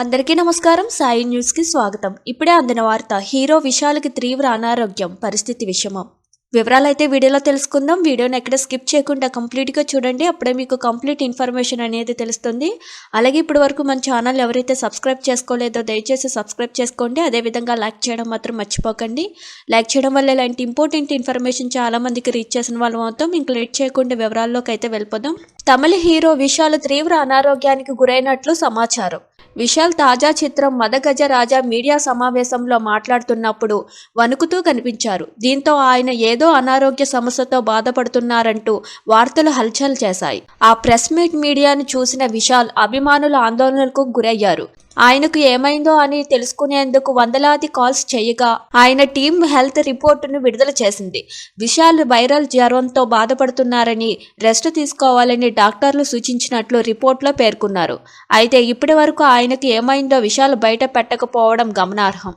అందరికీ నమస్కారం. సాయి న్యూస్కి స్వాగతం. ఇప్పుడే అందిన వార్త హీరో విశాల్కి తీవ్ర అనారోగ్యం పరిస్థితి విషమం. వివరాలైతే వీడియోలో తెలుసుకుందాం. వీడియోని ఎక్కడ స్కిప్ చేయకుండా కంప్లీట్గా చూడండి. అప్పుడే మీకు కంప్లీట్ ఇన్ఫర్మేషన్ అనేది తెలుస్తుంది. అలాగే ఇప్పటి వరకు మన ఛానల్ ఎవరైతే సబ్స్క్రైబ్ చేసుకోలేదో దయచేసి సబ్స్క్రైబ్ చేసుకోండి. అదేవిధంగా లైక్ చేయడం మాత్రం మర్చిపోకండి. లైక్ చేయడం వల్ల ఇలాంటి ఇంపార్టెంట్ ఇన్ఫర్మేషన్ చాలా మందికి రీచ్ చేసిన వాళ్ళు మొత్తం ఇంక లేట్ చేయకుండా వివరాల్లోకి అయితే వెళ్ళిపోదాం. తమిళ హీరో విశాల్ తీవ్ర అనారోగ్యానికి గురైనట్లు సమాచారం. విశాల్ తాజా చిత్రం మదగజ రాజా మీడియా సమావేశంలో మాట్లాడుతున్నప్పుడు వణుకుతూ కనిపించారు. దీంతో ఆయన ఏదో అనారోగ్య సమస్యతో బాధపడుతున్నారంటూ వార్తలు హల్చల్ చేశాయి. ఆ ప్రెస్ మీట్ మీడియాను చూసిన విశాల్ అభిమానుల ఆందోళనలకు గురయ్యారు. ఆయనకు ఏమైందో అని తెలుసుకునేందుకు వందలాది కాల్స్ చేయగా ఆయన టీం హెల్త్ రిపోర్టును విడుదల చేసింది. విశాల్ వైరల్ జ్వరంతో బాధపడుతున్నారని రెస్ట్ తీసుకోవాలని డాక్టర్లు సూచించినట్లు రిపోర్ట్లో పేర్కొన్నారు. అయితే ఇప్పటి వరకు ఆయనకు ఏమైందో విశాల్ బయట పెట్టకపోవడం గమనార్హం.